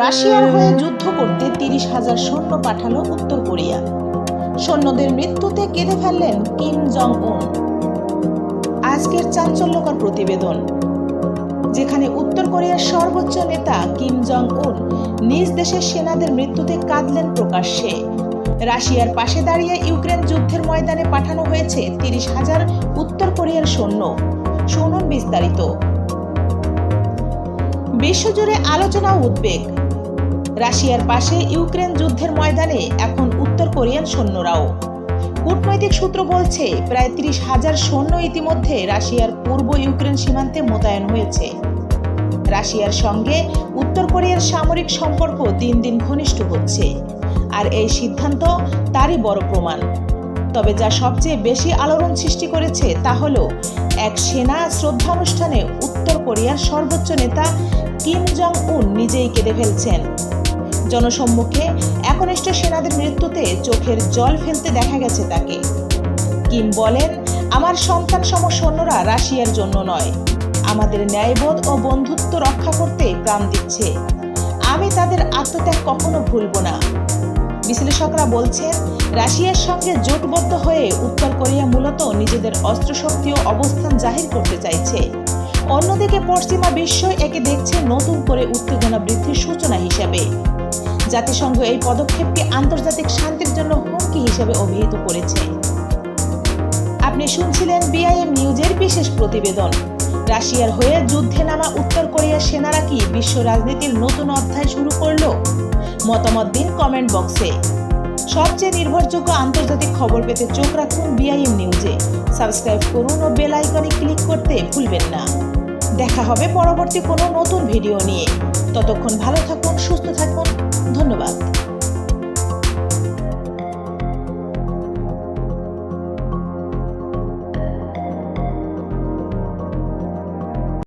রাশিয়ার হয়ে যুদ্ধ করতে তিরিশ হাজার সৈন্য পাঠালো উত্তর কোরিয়া। সৈন্যদের মৃত্যুতে কেঁদে ফেললেন কিম জং উন আজকের চাঞ্চল্যকর প্রতিবেদন। যেখানে উত্তর কোরিয়ার সর্বোচ্চ নেতা কিম জং উন নিজ দেশের সেনাদের মৃত্যুতে কাঁদলেন প্রকাশ্যে। রাশিয়ার পাশে দাঁড়িয়ে ইউক্রেন যুদ্ধের ময়দানে পাঠানো হয়েছে তিরিশ হাজার উত্তর কোরিয়ার সৈন্য। শুনুন বিস্তারিত বিশ্বজুড়ে আলোচনা উদ্বেগ। রাশিয়ার পাশে ইউক্রেন যুদ্ধের ময়দানে এখন উত্তর কোরিয়ান সৈন্যরাও। কূটনৈতিক সূত্র বলছে, প্রায় ত্রিশ হাজার সৈন্য ইতিমধ্যে রাশিয়ার পূর্ব ইউক্রেন সীমান্তে মোতায়েন হয়েছে। রাশিয়ার সঙ্গে উত্তর কোরিয়ার সামরিক সম্পর্ক দিন দিন ঘনিষ্ঠ হচ্ছে, আর এই সিদ্ধান্ত তারই বড় প্রমাণ। তবে যা সবচেয়ে বেশি আলোড়ন সৃষ্টি করেছে তা হল, এক সেনা শ্রদ্ধানুষ্ঠানে উত্তর কোরিয়ার সর্বোচ্চ নেতা কিম জং উন নিজেই কেঁদে ফেলছেন। জনসম্মুখে একনিষ্ঠ সেনাদের মৃত্যুতে চোখের জল ফেলতে দেখা গেছে তাকে। কিম বলেন, আমার সন্তান সম সৈন্যরা রাশিয়ার জন্য নয়। আমাদের ন্যায়বোধ ও বন্ধুত্ব রক্ষা করতে প্রাণ দিচ্ছে। আমি তাদের আত্মত্যাগ কখনো ভুলব না। বিশ্লেষকরা বলছেন, রাশিয়ার সঙ্গে জোটবদ্ধ হয়ে উত্তর কোরিয়া মূলত নিজেদের অস্ত্রশক্তি ও অবস্থান জাহির করতে চাইছে। অন্যদিকে পশ্চিমা বিশ্ব একে দেখছে নতুন করে উত্তেজনা বৃদ্ধির সূচনা হিসেবে। জাতিসংঘ এই পদক্ষেপকে আন্তর্জাতিক শান্তির জন্য হুমকি হিসেবে অভিহিত করেছে। আপনি শুনছিলেন বিআইএম নিউজের বিশেষ প্রতিবেদন। রাশিয়ার হয়ে যুদ্ধে নামা উত্তর কোরিয়ার সেনারা কি বিশ্ব রাজনীতির নতুন অধ্যায় শুরু করল? মতামত দিন কমেন্ট বক্সে সবচেয়ে নির্ভরযোগ্য আন্তর্জাতিক খবর পেতে চোখ রাখুন বিআইএম নিউজে সাবস্ক্রাইব করুন ও বেল আইকনে ক্লিক করতে ভুলবেন না। দেখা হবে পরবর্তী কোনো নতুন ভিডিও নিয়ে। ততক্ষণ ভালো থাকুন সুস্থ থাকুন। ধন্যবাদ।